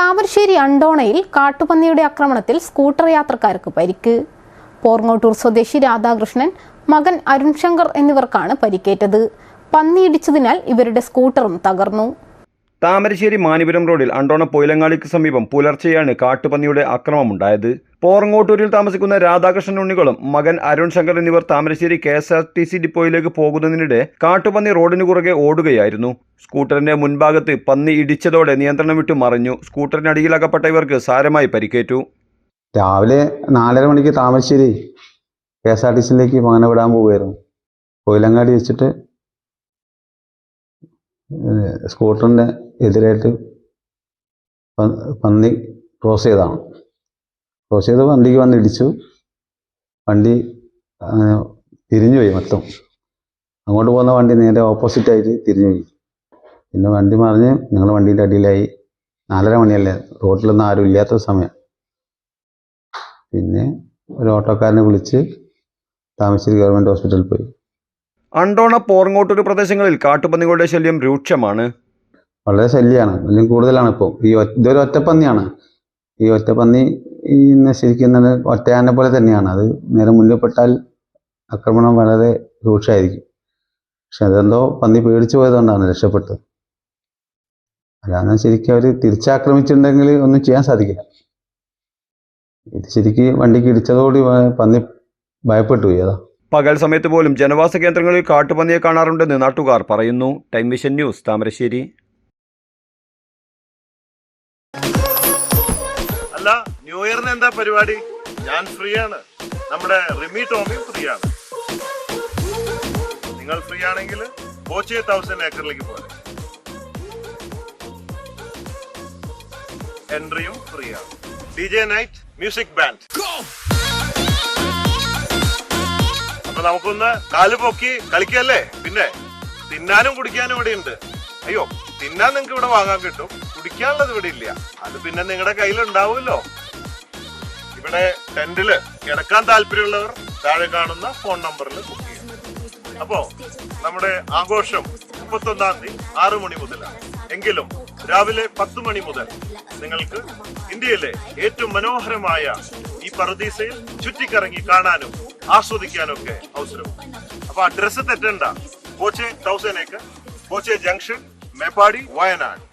താമരശ്ശേരി അണ്ടോണയിൽ കാട്ടുപന്നിയുടെ ആക്രമണത്തിൽ സ്കൂട്ടർ യാത്രക്കാർക്ക് പരിക്ക്. പോർങ്ങോട്ടൂർ സ്വദേശി രാധാകൃഷ്ണൻ മകൻ അരുൺ ശങ്കർ എന്നിവർക്കാണ് പരിക്കേറ്റത്. പന്നിയിടിച്ചതിനാൽ ഇവരുടെ സ്കൂട്ടറും തകർന്നു. താമരശ്ശേരി മാനിപുരം റോഡിൽ അണ്ടോണ പൊയിലങ്ങാളിക്ക് സമീപം പുലർച്ചെയാണ് കാട്ടുപന്നിയുടെ ആക്രമമുണ്ടായത് പോറങ്ങോട്ടൂരിൽ താമസിക്കുന്ന രാധാകൃഷ്ണൻ ഉണ്ണികളും മകൻ അരുൺ ശങ്കർ എന്നിവർ Thamarassery K S R T C ഡിപ്പോയിലേക്ക് പോകുന്നതിനിടെ കാട്ടുപന്നി റോഡിന് കുറുകെ ഓടുകയായിരുന്നു. സ്കൂട്ടറിന്റെ മുൻഭാഗത്ത് പന്നി ഇടിച്ചതോടെ നിയന്ത്രണം വിട്ടു മറിഞ്ഞു. സ്കൂട്ടറിനടിയിലകപ്പെട്ട ഇവർക്ക് സാരമായി പരിക്കേറ്റു. രാവിലെ നാലര മണിക്ക് Thamarassery K S R T സിയിലേക്ക് മകനെ വിടാൻ പോവുകയായിരുന്നു. കൊയിലങ്ങാടി വെച്ചിട്ട് ഏഹ് സ്കൂട്ടറിന്റെ എതിരായിട്ട് പന്നി ക്രോസ് ചെയ്തതാണ് ക്രോസ് ചെയ്ത് വണ്ടിക്ക് വന്ന് ഇടിച്ചു. വണ്ടി തിരിഞ്ഞുപോയി തിരിഞ്ഞു പോയി മൊത്തം. അങ്ങോട്ട് പോകുന്ന വണ്ടി നേരെ ഓപ്പോസിറ്റായിട്ട് തിരിഞ്ഞു പോയി പിന്നെ വണ്ടി മറിഞ്ഞ് ഞങ്ങൾ വണ്ടീന്റെ അടിയിലായി. നാലര മണിയല്ലേ? റോട്ടിലൊന്നും ആരും ഇല്ലാത്ത സമയം. പിന്നെ ഒരു ഓട്ടോക്കാരനെ വിളിച്ച് താമരശ്ശേരി ഗവൺമെന്റ് ഹോസ്പിറ്റലിൽ പോയി. അണ്ടോണ പോറങ്ങോട്ടൂർ പ്രദേശങ്ങളിൽ കാട്ടുപന്നികളുടെ ശല്യം രൂക്ഷമാണ്. വളരെ ശല്യമാണ് വലിയ കൂടുതലാണ് ഇപ്പോൾ ഈ ഇതൊരു ഒറ്റപ്പന്നിയാണ്. ഈ ഒറ്റപ്പന്നി ഈ നശിക്കുന്നത് ഒറ്റയാനെ പോലെ തന്നെയാണ്. അത് നേരെ മുന്നിൽ പെട്ടാൽ ആക്രമണം വളരെ രൂക്ഷമായിരിക്കും. പക്ഷെ അതെന്തോ പന്നി പേടിച്ചു പോയതുകൊണ്ടാണ് രക്ഷപ്പെട്ടത്. അല്ലാതെ ശരിക്കും അവർ തിരിച്ചാക്രമിച്ചിട്ടുണ്ടെങ്കിൽ ഒന്നും ചെയ്യാൻ സാധിക്കില്ല. ഇത് ശരിക്കും വണ്ടിക്ക് ഇടിച്ചതോടി പന്നി ഭയപ്പെട്ടു പോയി. അതാ. പകൽ സമയത്ത് പോലും ജനവാസ കേന്ദ്രങ്ങളിൽ കാട്ടുപന്നിയെ കാണാറുണ്ടെന്ന് നാട്ടുകാർ പറയുന്നു. Time vision news Thamarassery. അല്ല ന്യൂ ഇയറിന് എന്താ പരിപാടി? ഞാൻ ഫ്രീ ആണ് നമ്മുടെ റിമി ടോമി ഫ്രീ ആണ് നിങ്ങൾ ഫ്രീ ആണെങ്കിൽ കോച്ചി തൗസൻഡ് ഏക്കറിലേക്ക് എൻട്രിയും ഫ്രീ ആണ് D J night music band. അപ്പൊ നമുക്കൊന്ന് കാൽ പൊക്കി കളിക്കല്ലേ? പിന്നെ തിന്നാനും കുടിക്കാനും ഇവിടെ ഉണ്ട് അയ്യോ തിന്നാൻ നിങ്ങൾക്ക് ഇവിടെ വാങ്ങാൻ കിട്ടും. കുടിക്കാനുള്ളത് ഇവിടെ ഇല്ല. അത് പിന്നെ നിങ്ങളുടെ കയ്യിലുണ്ടാവുമല്ലോ. ഇവിടെ ടെന്റിൽ കിടക്കാൻ താല്പര്യമുള്ളവർ താഴെ കാണുന്ന ഫോൺ നമ്പറിൽ ബുക്ക് ചെയ്യാം. അപ്പോ നമ്മുടെ ആഘോഷം മുപ്പത്തൊന്നാം തീയതി ആറു മണി മുതലാണ്. എങ്കിലും രാവിലെ പത്ത് മണി മുതൽ നിങ്ങൾക്ക് ഇന്ത്യയിലെ ഏറ്റവും മനോഹരമായ പറദീസയിൽ ചുറ്റിക്കറങ്ങി കാണാനും ആസ്വദിക്കാനും ഒക്കെ അവസരം. അപ്പൊ അഡ്രസ്സ് തെറ്റണ്ട. കോച്ചെ തൗസൻഡ് ഏക്കർ കോച്ചെ ജംഗ്ഷൻ മേപ്പാടി വയനാട്.